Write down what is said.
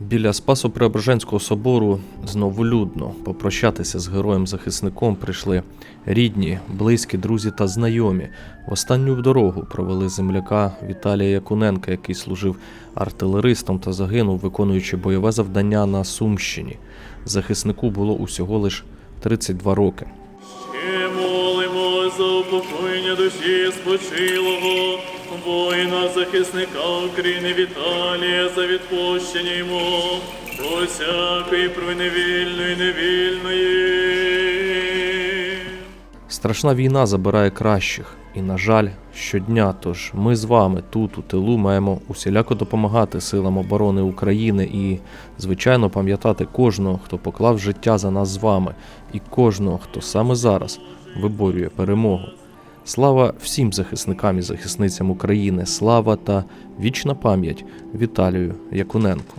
Біля Спасо-Преображенського собору знову людно. Попрощатися з героєм-захисником прийшли рідні, близькі, друзі та знайомі. В останню дорогу провели земляка Віталія Якуненка, який служив артилеристом та загинув, виконуючи бойове завдання на Сумщині. Захиснику було усього лише 32 роки. Упокоєння душі спочилого, воїна захисника України Віталія за відпущення йому всякої провини невільної. Страшна війна забирає кращих, і, на жаль, щодня. Тож ми з вами тут, у тилу, маємо усіляко допомагати силам оборони України і, звичайно, пам'ятати кожного, хто поклав життя за нас з вами, і кожного, хто саме зараз виборює перемогу. Слава всім захисникам і захисницям України, слава та вічна пам'ять Віталію Якуненку.